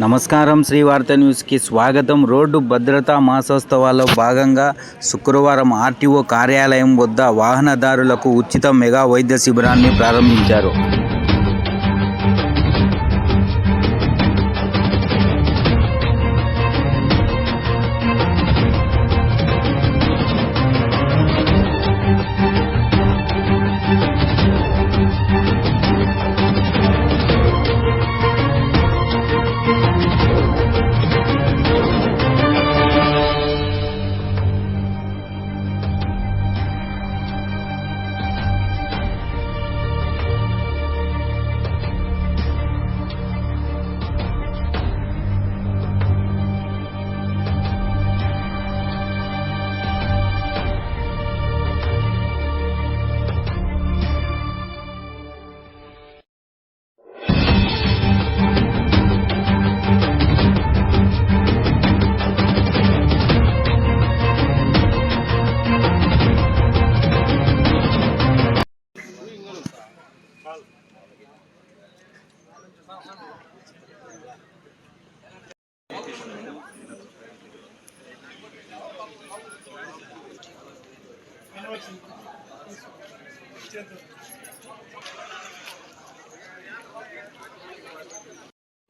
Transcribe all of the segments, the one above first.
నమస్కారం శ్రీవార్త న్యూస్కి స్వాగతం. రోడ్డు భద్రతా మాసోత్సవాల్లో భాగంగా శుక్రవారం ఆర్టీఓ కార్యాలయం వద్ద వాహనదారులకు ఉచిత మెగా వైద్య శిబిరాన్ని ప్రారంభించారు.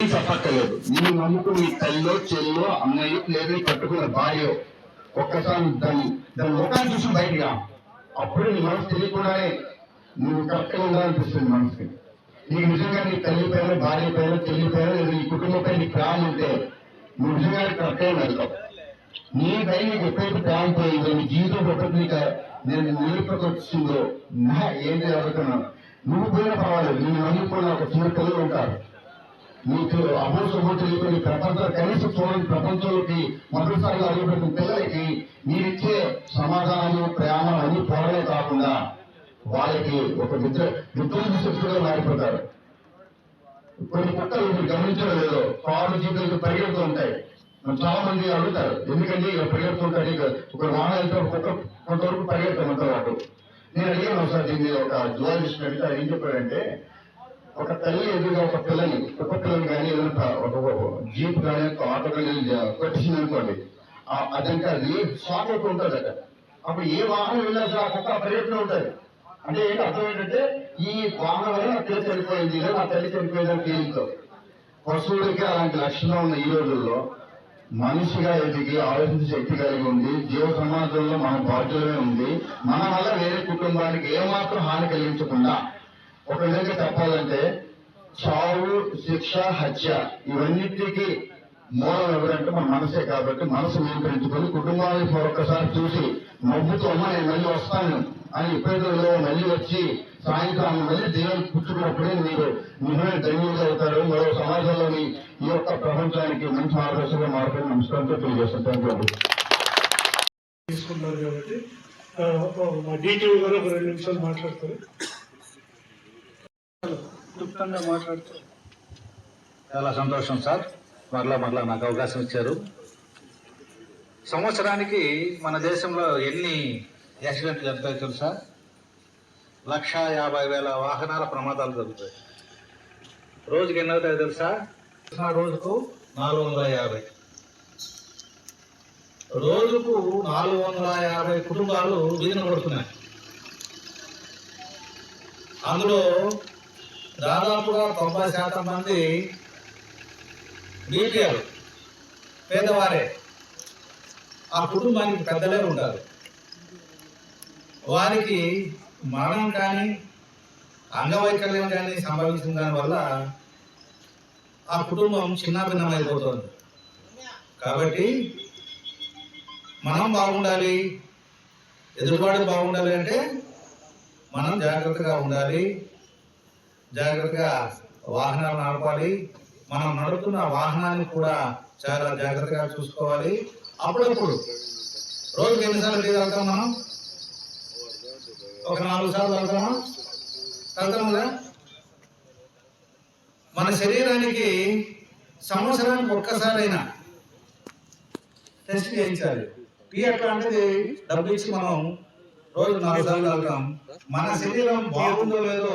చెప్పక్కర్లేదు. నీ నమ్ముకుని నీ తల్లిలో చెల్లో అమ్మాయి లేదా నీ కట్టుకున్న భార్య ఒక్కసారి దాన్ని దాని ముఖాన్ని చూసి బయటగా అప్పుడు నీ మనసు తెలియకుండానే నువ్వు కరెక్ట్గా ఉండాలనిపిస్తుంది మనసుకి. నీకు నిజంగా నీ తల్లి పైన భార్య పైన చెల్లి పైన లేదా నీ కుటుంబం పైన నీకు ఉంటే నువ్వు నిజంగా కరెక్ట్గా వెళ్తావు నీ పై నీకు ఎప్పుడైతే నీ జీవితం ఎప్పుడైతే నీకు నేను నిలుపుకి వచ్చిందో నా ఏంటి అడుగుతున్నాను నువ్వు కూడా పర్వాలేదు నేను నమ్ముకున్న ఒక చిన్న పిల్లలు ఉంటారు. మీకు అమోసమో తెలియని ప్రపంచం కనీసం చూడని ప్రపంచంలోకి మొదటిసారిగా అడుగుపెట్టిన పిల్లలకి మీరిచ్చే సమాధానం ప్రేమ అన్ని పోవడమే కాకుండా వాళ్ళకి ఒక విద్య విద్వాంస శక్తులుగా మారిపోతారు. కొన్ని కుక్కలు మీరు గమనించడం లేదు. కారు జీవితాలు పరిగెడుతూ ఉంటాయి. చాలా మంది అడుగుతారు. ఎందుకంటే ఇక పరిగెత్తుంటారు ఇక ఒక వాహనం వెళ్తే ఒక కుక్క కొంతవరకు పరిగెడతామంటారు వాళ్ళు నేను అడిగాను ఒకసారి దీన్ని ఒక జువాలజిస్ట్ అడిగితే ఏం చెప్పాడంటే ఒక తల్లి ఎదురుగా ఒక పిల్లని కుక్క పిల్లని కానీ ఏదైనా ఒక జీప్ కానీ ఒక ఆటో కానీ కొట్టేసింది అనుకోండి ఆ- అదంటే అది షాక్ అవుతూ ఉంటుంది అక్కడ అప్పుడు ఏ వాహనం వెళ్ళినా సరే ఆ కుక్క ఉంటుంది. అంటే ఏంటి అర్థం ఏంటంటే ఈ వాహనం వల్ల నా పిల్ల చనిపోయింది నా తల్లి చనిపోయింది అని ఫీలింగ్తో. పశువులకి అలాంటి లక్షణం ఉన్న ఈ రోజుల్లో. మనిషిగా ఎదిగి ఆలోచించే శక్తి కలిగి ఉంది. జీవ సమాజంలో మన బాధ్యులమే ఉంది. మన వల్ల వేరే కుటుంబానికి ఏమాత్రం హాని కలిగించకుండా. ఒక విధంగా చెప్పాలంటే చావు శిక్ష హత్య ఇవన్నిటికీ మూలం ఎవరంటే మన మనసే కాబట్టి మనసు నియంత్రించుకొని కుటుంబాన్ని ఒక్కసారి చూసి నవ్వుతూ అమ్మ నేను మళ్ళీ వస్తాను అని ఇప్పటిలో మళ్ళీ వచ్చి సాయంత్రం మళ్ళీ దేవుని పుచ్చుకున్నప్పుడే మీరు నిజమే ధన్యులు అవుతారు. మరో సమాజంలోని ఈ యొక్క ప్రపంచానికి మంచి మార్గదర్శకంగా మారుతుంది నమస్కారంతో తెలియజేస్తాను. తీసుకున్నారు కాబట్టి మా డీటీఓ గారు ఒక రెండు నిమిషాలు మాట్లాడతారు. క్లుప్తంగా మాట్లాడుతూ. చాలా సంతోషం సార్. మరలా మరలా నాకు అవకాశం ఇచ్చారు. సంవత్సరానికి మన దేశంలో ఎన్ని యాక్సిడెంట్లు జరుగుతాయి తెలుసా? లక్ష యాభై వేల వాహనాల ప్రమాదాలు జరుగుతాయి. రోజుకి ఎన్ని అవుతాయి తెలుసా? రోజుకు నాలుగు వందల యాభై. రోజుకు నాలుగు వందల యాభై కుటుంబాలు వీధిన పడుతున్నాయి అందులో దాదాపుగా తొంభై శాతం మంది బీపీఎల్ పేదవారే. ఆ కుటుంబానికి పెద్దలే ఉంటారు వారికి మరణం కానీ అంగవైకల్యం కానీ సంభవించిన దానివల్ల ఆ కుటుంబం చిన్నాభిన్నమైపోతుంది. కాబట్టి మనం బాగుండాలి ఎదురుబాటు బాగుండాలి అంటే మనం జాగ్రత్తగా ఉండాలి జాగ్రత్తగా వాహనాలు నడపాలి మనం నడుపుతున్న వాహనాన్ని కూడా చాలా జాగ్రత్తగా చూసుకోవాలి. అప్పుడప్పుడు రోజుకి ఎన్నిసార్లు లీవ్ వెళ్తాం మనం? ఒక నాలుగు సార్లు వెళ్తామా వెళ్తాం మన శరీరానికి సంవత్సరానికి ఒక్కసారైనా టెస్ట్ చేయించాలి. టీ అట్లా డబ్బు ఇచ్చి మనం రోజు నాలుగు సార్లు వెళ్తాం మన శరీరం బాగుందో లేదో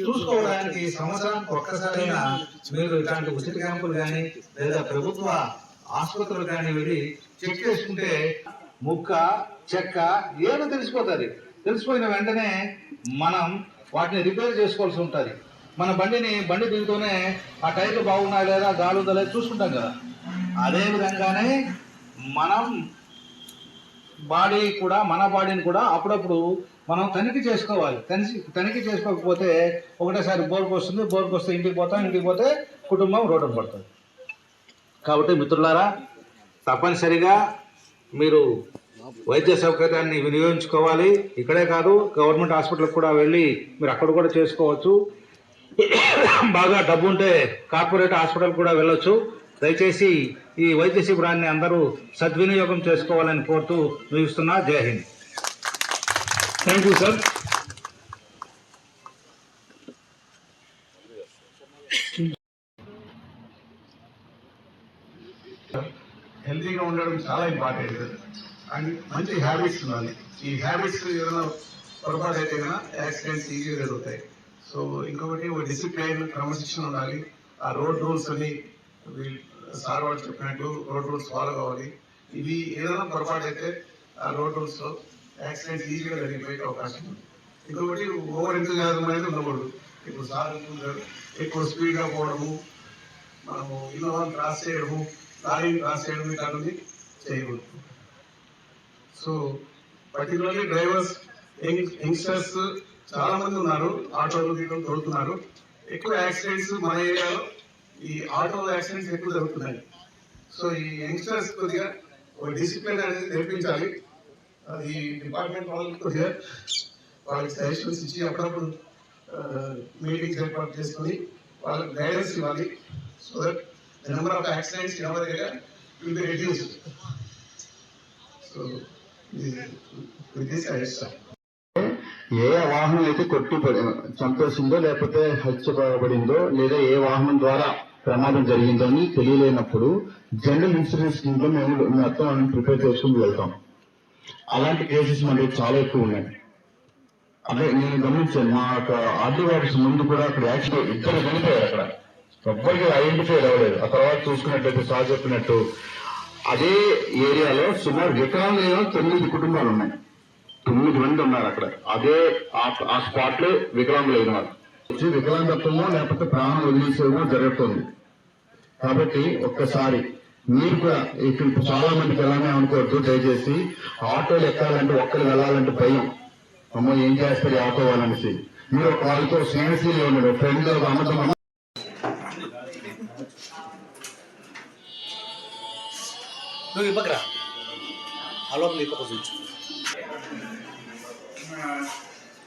చూసుకోవడానికి సంవత్సరానికి ఒక్కసారైనా మీరు ఇలాంటి ఉచిత క్యాంపులు కానీ లేదా ప్రభుత్వ ఆసుపత్రులు కానీ వెళ్ళి చెక్ చేసుకుంటే ముక్క చెక్క ఏదో తెలిసిపోతుంది. తెలిసిపోయిన వెంటనే మనం వాటిని రిపేర్ చేసుకోవాల్సి ఉంటుంది. మన బండిని బండి దిగుతూనే ఆ టైర్లు బాగున్నాయి లేదా గాలి ఉందా లేదా చూసుకుంటాం కదా. అదే విధంగానే మనం బాడీ కూడా మన బాడీని కూడా అప్పుడప్పుడు మనం తనిఖీ చేసుకోవాలి. తనిఖీ తనిఖీ చేసుకోకపోతే ఒకటేసారి బోర్కు వస్తుంది బోర్కు వస్తే ఇంటికి పోతాం ఇంటికి పోతే కుటుంబం రోడ్డు పడుతుంది. కాబట్టి మిత్రులారా తప్పనిసరిగా మీరు వైద్య సౌకర్యాన్ని వినియోగించుకోవాలి. ఇక్కడే కాదు గవర్నమెంట్ హాస్పిటల్కి కూడా వెళ్ళి మీరు అక్కడ కూడా చేసుకోవచ్చు. బాగా డబ్బు ఉంటే కార్పొరేట్ హాస్పిటల్ కూడా వెళ్ళొచ్చు. దయచేసి ఈ వైద్య శిబిరాన్ని అందరూ సద్వినియోగం చేసుకోవాలని కోరుతూ ముగిస్తున్నా. జై హింద్. థ్యాంక్ యూ సార్ హెల్తీగా ఉండడం చాలా ఇంపార్టెంట్ అండ్ మంచి హ్యాబిట్స్ ఉండాలి. ఈ హ్యాబిట్స్ ఏదైనా పొరపాటు అయితే కనుక యాక్సిడెంట్స్ ఈజీగా జరుగుతాయి. సో ఇంకొకటి ఒక డిసిప్లైన్ క్రమశిక్షణ ఉండాలి. ఆ రోడ్ రూల్స్ అని వీళ్ళు సార్ వాళ్ళు చెప్పినట్టు రోడ్ రూల్స్ ఫాలో కావాలి. ఇవి ఏదైనా పొరపాటు అయితే ఆ రోడ్ రూల్స్లో యాక్సిడెంట్స్ ఈజీగా జరిగిపోయే అవకాశం ఉంది. ఇంకొకటి ఓవర్ ఎంతజాజం అనేది ఉండకూడదు. ఇప్పుడు సార్ ఎక్కువ స్పీడ్గా పోవడము మనము ఇన్నోవాన్ క్రాస్ చేయడము లారీని క్రాస్ చేయడం ఇట్లాంటివి చేయకూడదు. సో పర్టికులర్లీ డ్రైవర్స్ యంగ్స్టర్స్ చాలా మంది ఉన్నారు ఆటోలు గీటోలు తోలుతున్నారు ఎక్కువ యాక్సిడెంట్స్ మన ఏరియాలో ఈ ఆటో యాక్సిడెంట్స్ ఎక్కువ జరుగుతున్నాయి. సో ఈ యంగ్స్టర్స్ కొద్దిగా ఒక డిసిప్లిన్ అనేది నేర్పించాలి. అది డిపార్ట్మెంట్ వాళ్ళకి కొద్దిగా వాళ్ళకి సజెషన్స్ ఇచ్చి అప్పుడప్పుడు uh, మీటింగ్స్ ఏర్పాటు చేసుకుని వాళ్ళకి గైడెన్స్ ఇవ్వాలి. So that the number of accidents in area will be reduced so ఏ వాహనం అయితే కొట్టి చంపేసిందో లేకపోతే హత్యపడిందో లేదా ఏ వాహనం ద్వారా ప్రమాదం జరిగిందో అని తెలియలేనప్పుడు జనరల్ ఇన్సూరెన్స్ స్కీమ్లో మేము మొత్తం ప్రిపేర్ చేసుకుని వెళ్తాం. అలాంటి కేసెస్ మనకి చాలా ఎక్కువ ఉన్నాయి. అదే నేను గమనించాను మా యొక్క ఆర్డీ ముందు కూడా అక్కడ యాక్సిడెంట్ ఇద్దరు చనిపోయారు అక్కడ. ఎవ్వరికి ఐడెంటిఫై అవ్వలేదు. ఆ తర్వాత చూసుకున్నట్లయితే సార్ చెప్పినట్టు అదే ఏరియాలో సుమారు వికలాంగులు తొమ్మిది కుటుంబాలు ఉన్నాయి తొమ్మిది మంది ఉన్నారు అక్కడ. అదే ఆ- స్పాట్లో వికలాంగులు అయిన వాళ్ళు వికలాంగత్వమో లేకపోతే ప్రాణం వదిలేసేమో జరుగుతుంది. కాబట్టి ఒక్కసారి మీరు కూడా ఇక్కడ ఇప్పుడు చాలా మందికి ఎలానే అనుకోవద్దు. దయచేసి ఆటోలు ఎక్కాలంటే ఒక్కరు వెళ్ళాలంటే భయం. అమ్మో ఏం చేస్తారు ఆటో వాళ్ళనేసి. మీరు ఒక వాళ్ళతో స్నేహశీలి ఉండడు. ఫ్రెండ్ అమ్మదం నువ్వు ఇవ్వకరా ఆ లోపల ఇవ్వక చూచు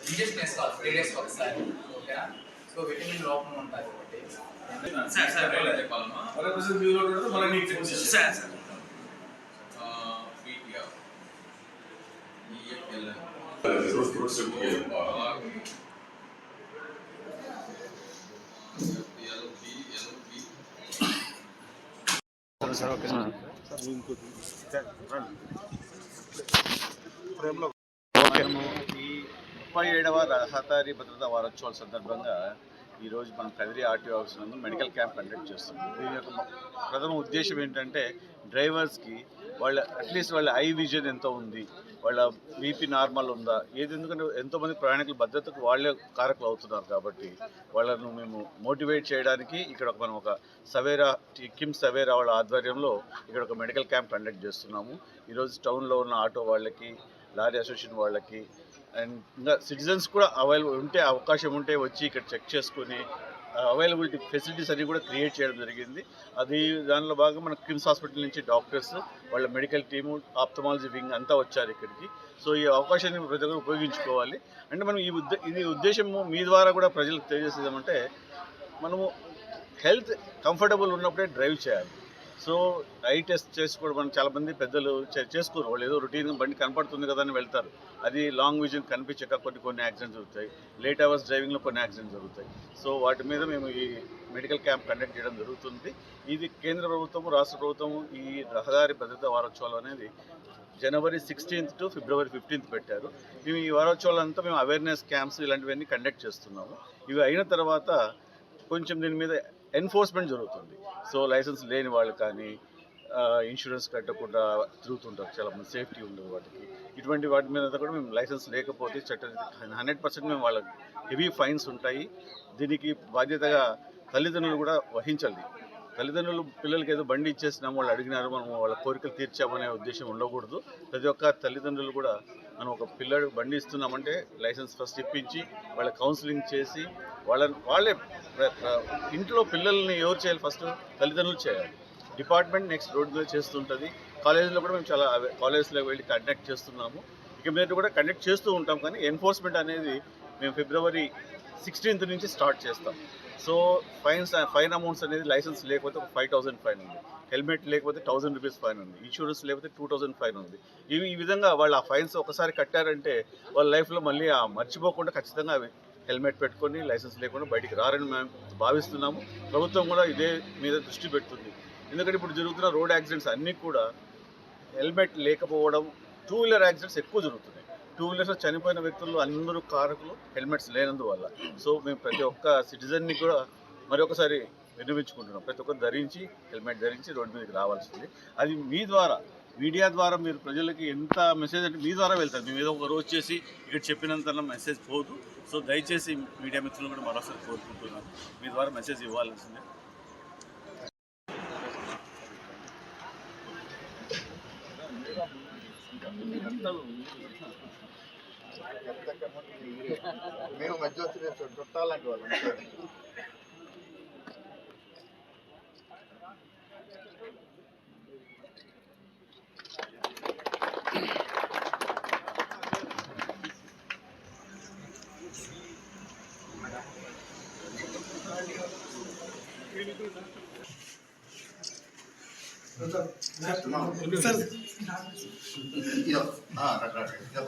ఇంజెక్షన్ వేసుకోవాలి త్రీ డేస్ ఒకసారి ఓకేనా సో విటమిన్ లోపం ఉంటుంది సార్ సార్ చెప్పాలమ్మా సార్ సార్ మనము ఈ ముప్పై ఏడవ రహదారి భద్రతా వారోత్సవాల సందర్భంగా ఈరోజు మనం కదిరి ఆర్టీఓ ఆఫీస్ నందు మెడికల్ క్యాంప్ కండక్ట్ చేస్తున్నాం. దీని యొక్క ప్రథమ ఉద్దేశం ఏంటంటే డ్రైవర్స్కి వాళ్ళ అట్లీస్ట్ వాళ్ళ ఐ విజన్ ఎంత ఉంది. వాళ్ళ బీపీ నార్మల్ ఉందా? ఏది ఎందుకంటే ఎంతోమంది ప్రయాణికుల భద్రతకు వాళ్ళే కారకులు అవుతున్నారు కాబట్టి వాళ్ళను మేము మోటివేట్ చేయడానికి ఇక్కడ మనం ఒక సవేరా కిమ్ సవేరా వాళ్ళ ఆధ్వర్యంలో ఇక్కడ ఒక మెడికల్ క్యాంప్ కండక్ట్ చేస్తున్నాము. ఈరోజు టౌన్లో ఉన్న ఆటో వాళ్ళకి లారీ అసోసియేషన్ వాళ్ళకి అండ్ ఇంకా సిటిజన్స్ కూడా అవైలబుల్ ఉంటే అవకాశం ఉంటే వచ్చి ఇక్కడ చెక్ చేసుకుని అవైలబిలిటీ ఫెసిలిటీస్ అన్నీ కూడా క్రియేట్ చేయడం జరిగింది. అది దానిలో భాగంగా మన క్రిమ్స్ హాస్పిటల్ నుంచి డాక్టర్స్ వాళ్ళ మెడికల్ టీము ఆప్థమాలజీ వింగ్ అంతా వచ్చారు ఇక్కడికి. సో ఈ అవకాశాన్ని ప్రతి ఒక్కరు ఉపయోగించుకోవాలి. అంటే మనం ఈ ఉద్దే ఇది ఉద్దేశము మీ ద్వారా కూడా ప్రజలకు తెలియజేసేదేమంటే మనము హెల్త్ కంఫర్టబుల్ ఉన్నప్పుడే డ్రైవ్ చేయాలి. సో ఐ టెస్ట్ చేసుకోవడం మనం చాలా మంది పెద్దలు చే- చేసుకోరు. వాళ్ళు ఏదో రొటీన్ బండి కనపడుతుంది కదా అని వెళ్తారు. అది లాంగ్ విజన్ కనిపించక కొన్ని కొన్ని యాక్సిడెంట్స్ జరుగుతాయి. లేట్ అవర్స్ డ్రైవింగ్లో కొన్ని యాక్సిడెంట్స్ జరుగుతాయి. సో వాటి మీద మేము ఈ మెడికల్ క్యాంప్ కండక్ట్ చేయడం జరుగుతుంది. ఇది కేంద్ర ప్రభుత్వం రాష్ట్ర ప్రభుత్వం ఈ రహదారి భద్రతా వారోత్సవాలు అనేది January sixteenth to February fifteenth పెట్టారు. మేము ఈ వారోత్సవాలంతా మేము అవేర్నెస్ క్యాంప్స్ ఇలాంటివన్నీ కండక్ట్ చేస్తున్నాము. ఇవి అయిన తర్వాత కొంచెం దీని మీద ఎన్ఫోర్స్మెంట్ జరుగుతుంది. సో లైసెన్స్ లేని వాళ్ళు కానీ ఇన్సూరెన్స్ కట్టకుండా తిరుగుతుంటారు చాలా మంది సేఫ్టీ ఉండదు వాటికి. ఇటువంటి వాటి మీద కూడా మేము లైసెన్స్ లేకపోతే చట్ట హండ్రెడ్ పర్సెంట్ మేము వాళ్ళకి హెవీ ఫైన్స్ ఉంటాయి. దీనికి బాధ్యతగా తల్లిదండ్రులు కూడా వహించాలి. తల్లిదండ్రులు పిల్లలకి ఏదో బండి ఇచ్చేసినాము వాళ్ళు అడిగినారు మనం వాళ్ళ కోరికలు తీర్చామనే ఉద్దేశం ఉండకూడదు. ప్రతి ఒక్క తల్లిదండ్రులు కూడా మనం ఒక పిల్లడు బండి ఇస్తున్నామంటే లైసెన్స్ ఫస్ట్ ఇప్పించి వాళ్ళ కౌన్సిలింగ్ చేసి వాళ్ళ వాళ్ళే ఇంట్లో పిల్లల్ని ఎవరు చేయాలి ఫస్ట్? తల్లిదండ్రులు చేయాలి. డిపార్ట్మెంట్ నెక్స్ట్ రోడ్ మీద చేస్తుంటుంది. కాలేజీలో కూడా మేము చాలా కాలేజ్లో వెళ్ళి కండక్ట్ చేస్తున్నాము. ఇక మీద కూడా కండక్ట్ చేస్తూ ఉంటాం కానీ ఎన్ఫోర్స్మెంట్ అనేది మేము ఫిబ్రవరి సిక్స్టీన్త్ నుంచి స్టార్ట్ చేస్తాం. సో ఫైన్స్ ఫైన్ అమౌంట్స్ అనేది లైసెన్స్ లేకపోతే ఒక ఫైవ్ థౌసండ్ ఫైన్ ఉంది. హెల్మెట్ లేకపోతే థౌసండ్ రూపీస్ ఫైన్ ఉంది. ఇన్సూరెన్స్ లేకపోతే టూ థౌసండ్ ఫైన్ ఉంది. ఇవి ఈ విధంగా వాళ్ళు ఆ ఫైన్స్ ఒకసారి కట్టారంటే వాళ్ళ లైఫ్లో మళ్ళీ ఆ మర్చిపోకుండా ఖచ్చితంగా అవి హెల్మెట్ పెట్టుకొని లైసెన్స్ లేకుండా బయటికి రారని మేము భావిస్తున్నాము. ప్రభుత్వం కూడా ఇదే మీద దృష్టి పెడుతుంది. ఎందుకంటే ఇప్పుడు జరుగుతున్న రోడ్ యాక్సిడెంట్స్ అన్నీ కూడా హెల్మెట్ లేకపోవడం టూ వీలర్ యాక్సిడెంట్స్ ఎక్కువ జరుగుతున్నాయి. టూ వీలర్స్లో చనిపోయిన వ్యక్తులు అందరూ కారకులు హెల్మెట్స్ లేనందువల్ల. సో మేము ప్రతి ఒక్క సిటిజన్ని కూడా మరొకసారి విన్నవించుకుంటున్నాం ప్రతి ఒక్కరు ధరించి హెల్మెట్ ధరించి రోడ్డు మీదకి రావాల్సింది. అది మీ ద్వారా మీడియా ద్వారా మీరు ప్రజలకి ఎంత మెసేజ్ అంటే మీ ద్వారా వెళ్తారు. మేము ఏదో ఒక రోజు చేసి ఇక్కడ చెప్పినంత మెసేజ్ పోదు. సో దయచేసి మీడియా మిత్రులు కూడా మరోసారి కోరుకుంటున్నాను. మీ ద్వారా మెసేజ్ ఇవ్వాల్సిందే. మేము మధ్య వచ్చిన చుట్టాలంటే వాళ్ళు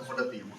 ఫోటో తీయము